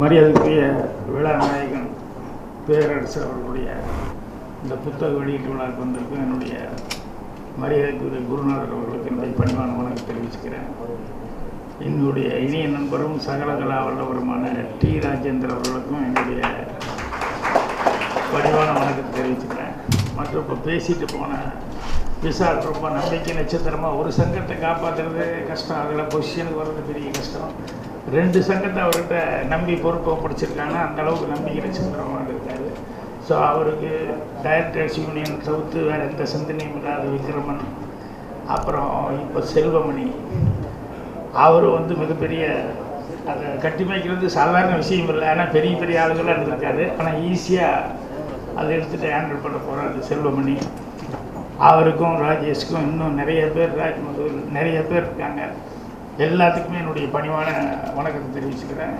மரியாதைக்குரிய விழாநாயகன் பேரரசு அவர்களுடைய இந்த புத்தக வெளியீட்டு விழாவுக்கு வந்திருக்கும் என்னுடைய மரியாதைக்குரிய குருநாதர் அவர்களுக்கு என்னுடைய பணிவான வணக்கம் தெரிவிச்சுக்கிறேன். என்னுடைய இனிய நண்பரும் சகலகலா வல்லவருமான டி ராஜேந்திர அவர்களுக்கும் என்னுடைய பணிவான வணக்கத்தை தெரிவிச்சுக்கிறேன். மற்றும் இப்போ பேசிட்டு போன விசால் ரொம்ப நம்பிக்கை நட்சத்திரமாக ஒரு சங்கத்தை காப்பாற்றுறது கஷ்டம். அதில் பொசிஷனுக்கு வர்றது பெரிய கஷ்டம். ரெண்டு சங்கத்தை அவர்கிட்ட நம்பி பொறுப்பை பிடிச்சிருக்காங்க. அந்த அளவுக்கு நம்பிக்கை நட்சத்திரமாக இருக்காரு. ஸோ அவருக்கு டைரக்டர்ஸ் யூனியன் தவிர்த்து வேறு எந்த சிந்தனையும் இல்லாத விக்ரமன். அப்புறம் இப்போ செல்வமணி. அவர் வந்து மிகப்பெரிய அதை கட்டி வைக்கிறது சாதாரண விஷயம் இல்லை. ஆனால் பெரிய பெரிய ஆளுங்களாக இருந்திருக்காரு. ஆனால் ஈஸியாக அதை எடுத்துகிட்டு ஹேண்டில் பண்ண போகிறாரு செல்வமணி. அவருக்கும் ராஜேஷ்க்கும் இன்னும் நிறைய பேர் ராஜ்மது நிறைய பேர் இருக்காங்க. எல்லாத்துக்குமே என்னுடைய பணிவான வணக்கத்தை தெரிவிச்சுக்கிறேன்.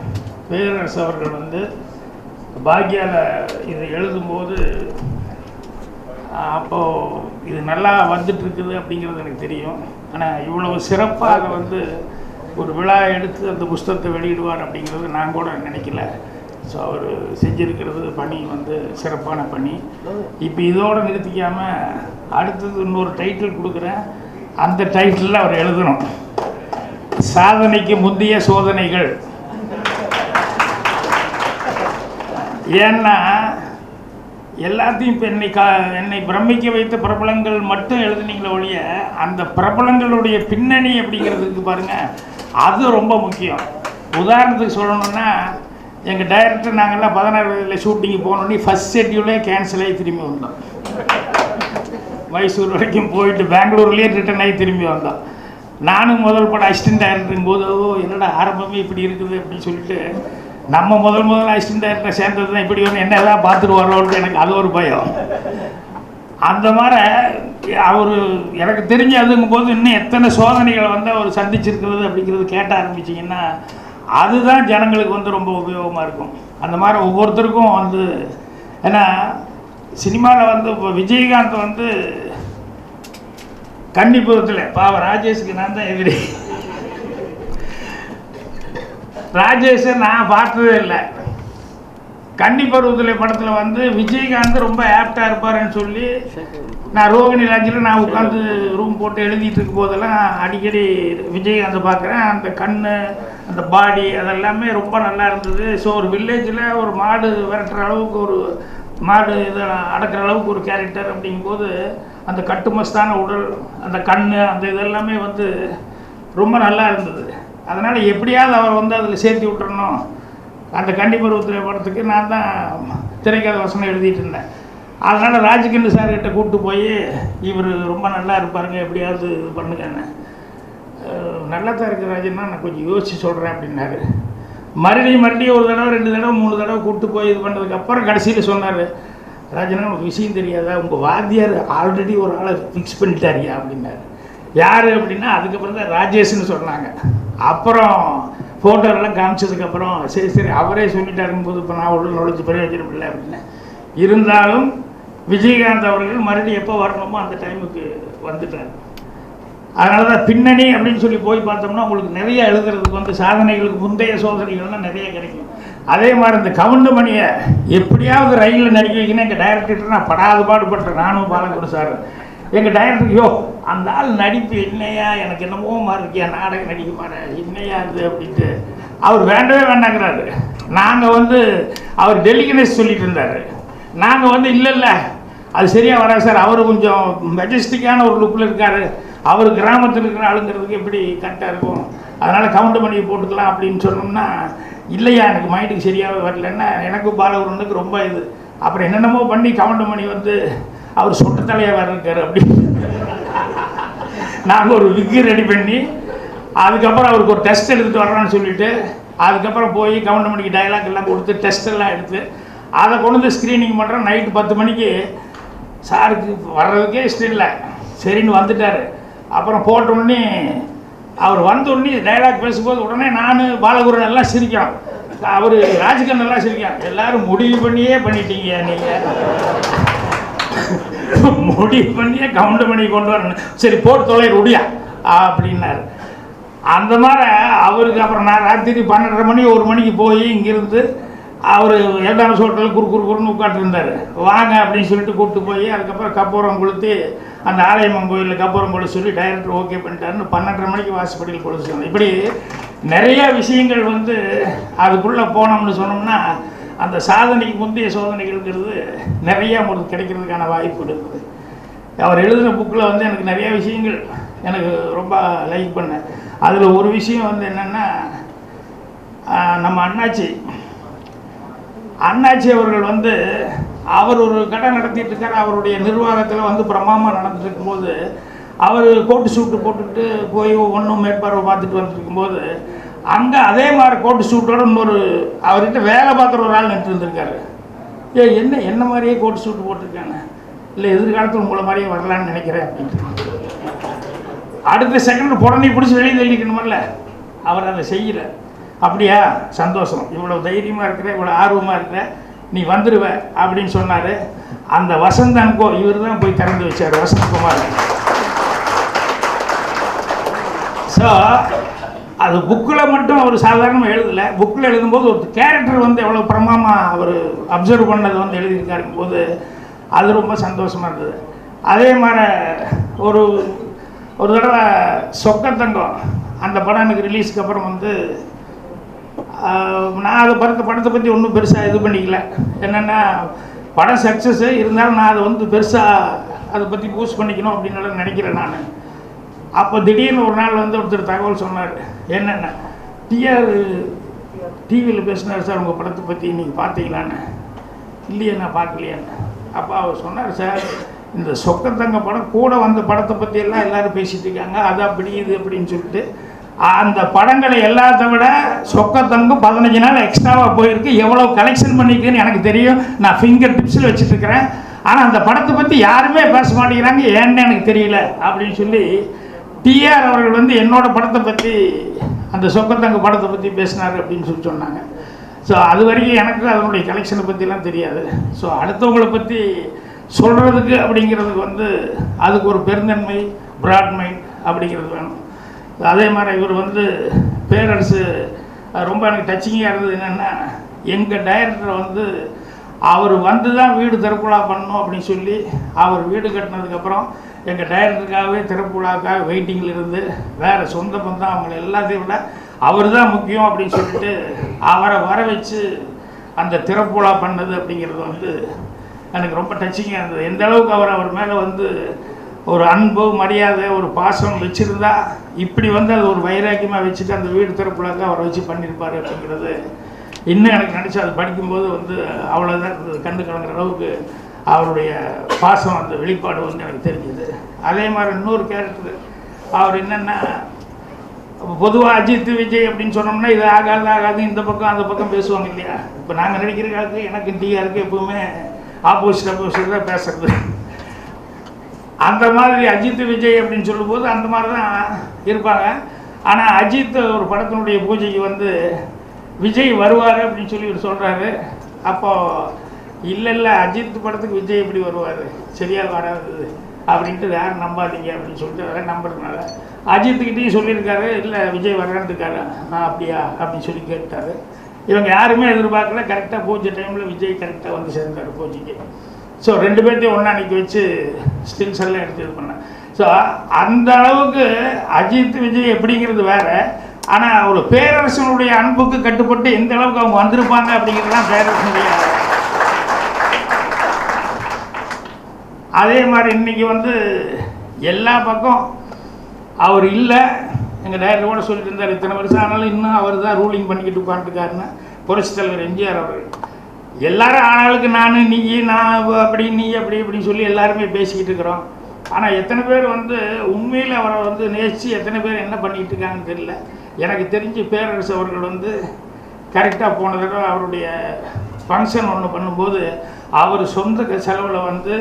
பேரரசு அவர்கள் வந்து பாக்யாவில் இதை எழுதும்போது அப்போது இது நல்லா வந்துட்டுருக்குது அப்படிங்கிறது எனக்கு தெரியும். ஆனால் இவ்வளவு சிறப்பாக வந்து ஒரு விழா எடுத்து அந்த புஸ்தகத்தை வெளியிடுவார் அப்படிங்கிறது நான் கூட நினைக்கல. ஸோ அவர் செஞ்சிருக்கிறது பணி வந்து சிறப்பான பணி. இப்போ இதோடு நிறுத்திக்காமல் அடுத்தது இன்னொரு டைட்டில் கொடுக்குறேன். அந்த டைட்டிலில் அவர் எழுதணும். சாதனைக்கு முந்தைய சோதனைகள். ஏன்னா எல்லாத்தையும் இப்போ என்னை கா என்னை பிரமிக்க வைத்த பிரபலங்கள் மட்டும் எழுதுனீங்களே ஒழிய அந்த பிரபலங்களுடைய பின்னணி அப்படிங்கிறதுக்கு பாருங்கள் அது ரொம்ப முக்கியம். உதாரணத்துக்கு சொல்லணும்னா எங்கள் டைரக்டர் நாங்கள்லாம் பதினாறு வயதில் ஷூட்டிங்கு போனோடனே ஃபஸ்ட் ஷெட்யூலே கேன்சல் ஆகி திரும்பி வந்தோம். மைசூர் வரைக்கும் போயிட்டு பெங்களூர்லேயே ரிட்டர்ன் ஆகி திரும்பி வந்தோம். நானும் முதல் படம் அசிஸ்டன்ட் டைரக்டரும் போது ஓ என்னடா ஆரம்பமே இப்படி இருக்குது அப்படின்னு சொல்லிட்டு நம்ம முதல் முதல்ல அசிஸ்டன்ட் டைரக்டர் சேர்ந்தது தான் இப்படி வந்து என்ன எல்லாம் பார்த்துட்டு வரோன்னு எனக்கு அது ஒரு பயம். அந்த மாதிரி அவர் எனக்கு தெரிஞ்சு அதுங்கும் போது இன்னும் எத்தனை சோதனைகளை வந்து அவர் சந்திச்சிருக்கிறது அப்படிங்கிறது கேட்ட ஆரம்பிச்சிங்கன்னா அதுதான் ஜனங்களுக்கு வந்து ரொம்ப உபயோகமாக இருக்கும். அந்த மாதிரி ஒவ்வொருத்தருக்கும் வந்து ஏன்னா சினிமாவில் வந்து இப்போ விஜயகாந்த் வந்து கன்னிபுரத்தில் பாவ ராஜேஷுக்கு நான் தான் எதிரி. ராஜேஷை நான் பார்த்ததே இல்லை. கன்னிபருவத்தில் படத்தில் வந்து விஜயகாந்த் ரொம்ப ஆப்டாக இருப்பாருன்னு சொல்லி நான் ரோகிணி ராஜில் நான் உட்காந்து ரூம் போட்டு எழுதிட்டு இருக்கும் போதெல்லாம் அடிக்கடி விஜயகாந்தை பார்க்குறேன். அந்த கண் அந்த பாடி அதெல்லாமே ரொம்ப நல்லா இருந்தது. ஸோ ஒரு வில்லேஜில் ஒரு மாடு விரட்டுற அளவுக்கு ஒரு மாடு இதை அடக்கிற அளவுக்கு ஒரு கேரக்டர் அப்படிங்கும்போது அந்த கட்டுமஸ்தான உடல் அந்த கண் அந்த இதெல்லாமே வந்து ரொம்ப நல்லா இருந்தது. அதனால் எப்படியாவது அவர் வந்து அதில் சேர்த்து விட்டுறணும். அந்த கண்டிப்பருவத்தில் படத்துக்கு நான் தான் திரைக்கதை வசனம் எழுதிட்டு இருந்தேன். அதனால் ராஜகிண்டு சார்கிட்ட கூப்பிட்டு போய் இவர் ரொம்ப நல்லா இருப்பாருங்க எப்படியாவது இது பண்ணுங்கன்னு. நல்லா தான் இருக்கு ராஜன்னா நான் கொஞ்சம் யோசிச்சு சொல்கிறேன் அப்படின்னாரு. மறுபடியும் மறுபடியும் ஒரு தடவை ரெண்டு தடவை மூணு தடவை கூப்பிட்டு போய் இது பண்ணதுக்கப்புறம் கடைசியில் சொன்னார் ராஜனா உனக்கு விஷயம் தெரியாதா? உங்கள் வாத்தியார் ஆல்ரெடி ஒரு ஆளை ஃபிக்ஸ் பண்ணிட்டாரியா அப்படின்னாரு. யார் அப்படின்னா அதுக்கப்புறம் தான் ராஜேஷ்னு சொன்னாங்க. அப்புறம் ஃபோட்டோலாம் காமிச்சதுக்கப்புறம் சரி சரி அவரே சொல்லிட்டாருங்க போது இப்போ நான் உள்ள நுழைஞ்சு பிரயோஜனம் இல்லை அப்படின்னு. இருந்தாலும் விஜயகாந்த் அவர்கள் மறுபடியும் எப்போ வரணுமோ அந்த டைமுக்கு வந்துட்டார். அதனால தான் பின்னணி அப்படின்னு சொல்லி போய் பார்த்தோம்னா உங்களுக்கு நிறைய எழுதுறதுக்கு வந்து சாதனைகளுக்கு முந்தைய சோதனைகள்லாம் நிறைய கிடைக்கும். அதே மாதிரி இந்த கவுண்டமணியை எப்படியாவது ரயிலில் நடிக்க வைக்கணும். எங்கள் டைரக்டர்கிட்ட நான் படாது பாடுபட்டேன் நானும் பாலகுரு சார் எங்கள் டைரக்டர் யோ அந்த ஆள் நடிப்பு என்னையா? எனக்கு என்னமோ மாதிரி இருக்கியா? நாடகம் நடிக்க மாட்டேன் என்னையா இது? அப்படின்ட்டு அவர் வேண்டவே வேண்டாங்கிறாரு. நாங்கள் வந்து அவர் டெலிகனஸ் சொல்லிட்டு இருந்தார். நாங்கள் வந்து இல்லை இல்லை. அது சரியாக வராது சார் அவர் கொஞ்சம் மெஜஸ்டிக்கான ஒரு லுக்கில் இருக்கார். அவர் கிராமத்தில் இருக்கிற ஆளுங்கிறதுக்கு எப்படி கரெக்டாக இருக்கும்? அதனால் கவுண்ட் பண்ணி போட்டுக்கலாம் அப்படின்னு சொன்னோம்னா இல்லையா எனக்கு மைண்டுக்கு சரியாகவே வரலன்னா எனக்கும் பாலகுருனுக்கு ரொம்ப இது. அப்புறம் என்னென்னமோ பண்ணி கவுண்ட் வந்து அவர் சொட்ட தலையாக இருக்கார் அப்படின்னு நாங்கள் ஒரு விக்கு ரெடி பண்ணி அதுக்கப்புறம் அவருக்கு ஒரு டெஸ்ட் எடுத்துகிட்டு வர்றோம்னு சொல்லிட்டு அதுக்கப்புறம் போய் கவுண்ட் மணிக்கு டயலாக் எல்லாம் கொடுத்து டெஸ்ட் எல்லாம் எடுத்து அதை கொண்டு வந்து ஸ்க்ரீனிங் பண்ணுறோம் நைட்டு பத்து மணிக்கு சாருக்கு வர்றதுக்கே இஷ்டம் இல்லை. சரின்னு வந்துட்டார். அப்புறம் போட்ட உடனே அவர் வந்த உடனே டைலாக் பேசும்போது உடனே நான் பாலகுருன் எல்லாம் சிரிக்கிறோம். அவர் ராஜ்கன் எல்லாம் சிரிக்கிறோம் எல்லாரும் முடிவு பண்ணியே பண்ணிட்டீங்க நீங்கள் முடிவு பண்ணியே கவுண்ட் பண்ணி கொண்டு வரணும். சரி போட்டு தொலை முடியா அப்படின்னாரு. அந்த மாதிரி அவருக்கு அப்புறம் நான் ராத்திரி பன்னெண்டரை மணி ஒரு மணிக்கு போய் இங்கிருந்து அவர் எல்டாமஸ் ஹோட்டலில் குறு குறு குறுன்னு உட்காந்துருந்தார் வாங்க அப்படின்னு சொல்லிட்டு கூப்பிட்டு போய் அதுக்கப்புறம் கப்பூரம் கொளுத்தி அந்த ஆலயம்மன் கோயிலில் கப்பூரம் கொளுத்து சொல்லி டைரக்டர் ஓகே பண்ணிட்டாருன்னு பன்னெண்டரை மணிக்கு வாசப்படியில் கொளுத்து இப்படி நிறைய விஷயங்கள் வந்து அதுக்குள்ளே போனோம்னு சொன்னோம்னா அந்த சாதனைக்கு முந்தைய சோதனைகள்ங்கிறது நிறைய உங்களுக்கு கிடைக்கிறதுக்கான வாய்ப்பு இருக்குது. அவர் எழுதின புக்கில் வந்து எனக்கு நிறைய விஷயங்கள் எனக்கு ரொம்ப லைக் பண்ணேன். அதில் ஒரு விஷயம் வந்து என்னென்னா நம்ம அண்ணாச்சி அண்ணாச்சி அவர்கள் வந்து அவர் ஒரு கடை நடத்திட்டு இருக்கார். அவருடைய நிர்வாகத்தில் வந்து பிரமாமா நடந்துட்டு இருக்கும்போது அவர் கோட்டு சூட்டு போட்டுட்டு போய் ஒன்றும் மேற்பார்வை பார்த்துட்டு வந்துருக்கும்போது அங்கே அதே மாதிரி கோட்டு சூட்டோட இன்னொரு அவர்கிட்ட வேலை பார்க்குற ஒரு ஆள் நின்று இருந்திருக்காரு. ஏ என்ன என்ன மாதிரியே கோட்டு சூட்டு போட்டிருக்காங்க? இல்லை எதிர்காலத்தில் உங்களை மாதிரியே வரலான்னு நினைக்கிறேன் அப்படின்ட்டு. அடுத்த செகண்ட் புடனே பிடிச்சி வெளியே தள்ளிக்கணுமில்ல அவர் அதை செய்யல. அப்படியா? சந்தோஷம். இவ்வளோ தைரியமாக இருக்கிற இவ்வளோ ஆர்வமாக இருக்கிற நீ வந்துடுவ அப்படின்னு சொன்னார். அந்த வசந்தன்கோ இவர் தான் போய் திறந்து வச்சார் வசந்தகுமார் ஸோ அது புக்கில் மட்டும் அவர் சாதாரணமாக எழுதலை. புக்கில் எழுதும்போது ஒரு கேரக்டர் வந்து எவ்வளோ பிரமாமாக அவர் அப்சர்வ் பண்ணது வந்து எழுதியிருக்காருக்கும் போது அது ரொம்ப சந்தோஷமாக இருந்தது. அதே மாதிரி ஒரு ஒரு தடவை சொக்கத்தங்கம் அந்த படம் எனக்கு ரிலீஸ்க்கு அப்புறம் வந்து நான் அதை படத்தை படத்தை பற்றி ஒன்றும் பெருசாக இது பண்ணிக்கல. என்னென்னா படம் சக்ஸஸ்ஸு இருந்தாலும் நான் அதை வந்து பெருசாக அதை பற்றி பூஸ்ட் பண்ணிக்கணும் அப்படின்னு நினைக்கிறேன் நான். அப்போ திடீர்னு ஒரு நாள் வந்து ஒருத்தர் தகவல் சொன்னார். என்னென்ன? டிஆர் டிவியில் பேசினார் சார் உங்கள் படத்தை பற்றி நீங்கள் பார்த்தீங்களான்னு இல்லையே நான் பார்க்கலையான்னு அப்போ அவர் சொன்னார் சார் இந்த சொக்கத்தங்க படம் கூட வந்த படத்தை பற்றி எல்லாம் பேசிகிட்டு இருக்காங்க. அது அப்படி இது அப்படின்னு சொல்லிட்டு அந்த படங்களை எல்லாத்த விட சொக்கத்தங்கும் பதினஞ்சு நாள் எக்ஸ்ட்ராவாக போயிருக்கு. எவ்வளோ கலெக்ஷன் பண்ணியிருக்குன்னு எனக்கு தெரியும். நான் ஃபிங்கர் டிப்ஸில் வச்சுட்டுருக்கிறேன் ஆனால் அந்த படத்தை பற்றி யாருமே பேச மாட்டேங்கிறாங்க. ஏன்னு எனக்கு தெரியல. அப்படின்னு சொல்லி டிஆர் அவர்கள் வந்து என்னோட படத்தை பற்றி அந்த சொக்கத்தங்க படத்தை பற்றி பேசினார் அப்படின்னு சொல்லி சொன்னாங்க. ஸோ அது வரைக்கும் எனக்கு அதனுடைய கலெக்ஷனை பற்றிலாம் தெரியாது. ஸோ அடுத்தவங்களை பற்றி சொல்கிறதுக்கு அப்படிங்கிறதுக்கு வந்து அதுக்கு ஒரு பெருந்தன்மை பிராட் மைண்ட் அப்படிங்கிறது வேணும். அதே மாதிரி இவர் வந்து பேரரசு ரொம்ப எனக்கு டச்சிங்காக இருந்தது என்னென்னா எங்கள் டைரக்டரை வந்து அவர் வந்து தான் வீடு திறப்புலா பண்ணணும் அப்படின்னு சொல்லி அவர் வீடு கட்டினதுக்கப்புறம் எங்கள் டைரக்டருக்காகவே திறப்புலாக்காக வெயிட்டிங்கில் இருந்து வேறு சொந்த பந்தம் அவங்கள எல்லாத்தையும் விட அவர் தான் முக்கியம் அப்படின்னு சொல்லிட்டு அவரை வர வச்சு அந்த திறப்புலா பண்ணது அப்படிங்கிறது வந்து எனக்கு ரொம்ப டச்சிங்காக இருந்தது. எந்த அளவுக்கு அவர் அவர் மேலே வந்து ஒரு அன்பு மரியாதை ஒரு பாசம் வச்சுருந்தா இப்படி வந்து அது ஒரு வைராக்கியமாக வச்சுட்டு அந்த வீடு திறப்புலாக்க அவரை வச்சு பண்ணியிருப்பார் அப்படிங்கிறது இன்னும் எனக்கு நினச்சி அது படிக்கும்போது வந்து அவ்வளோதான் இருந்தது. கண்டு கலங்குற அளவுக்கு அவருடைய பாசம் அந்த வெளிப்பாடு வந்து எனக்கு தெரிஞ்சுது. அதே மாதிரி இன்னொரு கேரக்டர் அவர் என்னென்னா பொதுவாக அஜித் விஜய் அப்படின்னு சொன்னோம்னா இது ஆகாது ஆகாது இந்த பக்கம் அந்த பக்கம் பேசுவாங்க இல்லையா? இப்போ நாங்கள் நடிக்கிற காலத்து எனக்கு டிஆருக்கு எப்பவுமே ஆப்போசிட் ஆப்போசிட் தான் பேசுறது. அந்த மாதிரி அஜித் விஜய் அப்படின்னு சொல்லும்போது அந்த மாதிரி தான் இருப்பாங்க. ஆனால் அஜித் ஒரு படத்தினுடைய பூஜைக்கு வந்து விஜய் வருவார் அப்படின்னு சொல்லி இவர் சொல்கிறாரு அப்போது இல்லை இல்லை அஜித் படத்துக்கு விஜய் எப்படி வருவார்? சரியாக வராது. அப்படின்ட்டு வேற நம்பாதீங்க அப்படின்னு சொல்லிட்டு வேற நம்புறதுனால அஜித்துக்கிட்டையும் சொல்லியிருக்காரு இல்லை விஜய் வர்றான்ட்டுருக்காரு நான் அப்படியா? அப்படின்னு சொல்லி கேட்டார். இவங்க யாருமே எதிர்பார்க்கல. கரெக்டாக பூஜை டைமில் விஜய் கரெக்டாக வந்து சேர்ந்தார் பூஜைக்கு. ஸோ ரெண்டு பேர்த்தையும் ஒன்றா நிற்க வச்சு ஸ்டில்ஸ் எல்லாம் எடுத்து இது பண்ணேன். ஸோ அந்த அளவுக்கு அஜித் விஜய் எப்படிங்கிறது வேற. ஆனால் ஒரு பேரரசனுடைய அன்புக்கு கட்டுப்பட்டு எந்த அளவுக்கு அவங்க வந்திருப்பாங்க அப்படிங்கிறது தான் பேரரசனுடைய அதே மாதிரி இன்னைக்கு வந்து எல்லா பக்கம் அவர் இல்லை. எங்கள் டைரக்டர் கூட சொல்லிட்டு இருந்தார் இத்தனை வருஷம் ஆனாலும் இன்னும் அவர் தான் ரூலிங் பண்ணிக்கிட்டு உட்காந்துருக்காருன்னு புரட்சி தலைவர் எம்ஜிஆர் அவர் எல்லாரும் ஆளாளுக்கு நான் நீ நான் அப்படி நீ அப்படி இப்படின்னு சொல்லி எல்லாருமே பேசிக்கிட்டு இருக்கிறோம். ஆனால் எத்தனை பேர் வந்து உண்மையில் அவரை வந்து நேசித்து எத்தனை பேர் என்ன பண்ணிக்கிட்டு இருக்காங்கன்னு தெரியல. எனக்கு தெரிஞ்சு பேரரசு அவர்கள் வந்து கரெக்டாக போன தடவை அவருடைய ஃபங்க்ஷன் ஒன்று பண்ணும்போது அவர் சொந்த செலவில் வந்து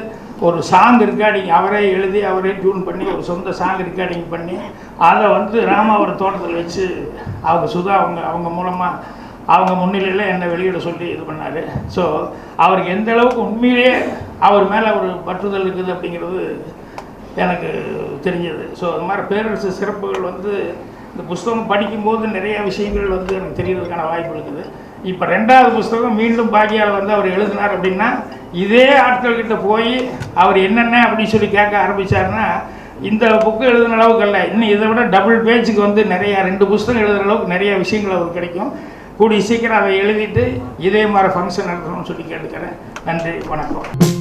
ஒரு சாங் ரெக்கார்டிங் அவரே எழுதி அவரே டியூன் பண்ணி ஒரு சொந்த சாங் ரெக்கார்டிங் பண்ணி அதை வந்து ராமாவரம் தோட்டத்தில் வச்சு அவங்க சுதா அவங்க அவங்க மூலமாக அவங்க முன்னிலையில் என்னை வெளியிட சொல்லி இது பண்ணார். ஸோ அவருக்கு எந்த அளவுக்கு உண்மையிலேயே அவர் மேலே ஒரு பற்றுதல் இருக்குது அப்படிங்கிறது எனக்கு தெரிஞ்சது. ஸோ அது மாதிரி பேரரசு சிறப்புகள் வந்து இந்த புஸ்தகம் படிக்கும்போது நிறைய விஷயங்கள் வந்து எனக்கு தெரியறதுக்கான வாய்ப்பு இருக்குது. இப்போ ரெண்டாவது புஸ்தகம் மீண்டும் பாக்கியால் வந்து அவர் எழுதினார் அப்படின்னா இதே ஆட்கள்கிட்ட போய் அவர் என்னென்ன அப்படின்னு சொல்லி கேட்க ஆரம்பிச்சாருன்னா இந்த புக்கு எழுதுன அளவுக்கு அல்ல. இன்னும் இதை விட டபுள் பேஜுக்கு வந்து நிறையா ரெண்டு புஸ்தகம் எழுதுகிற அளவுக்கு நிறைய விஷயங்கள் அவருக்கு கிடைக்கும். கூடிய சீக்கிரம் அதை எழுதிட்டு இதே மாதிரி ஃபங்க்ஷன் நடத்தணும்னு சொல்லி கேட்டுக்கிறேன். நன்றி வணக்கம்.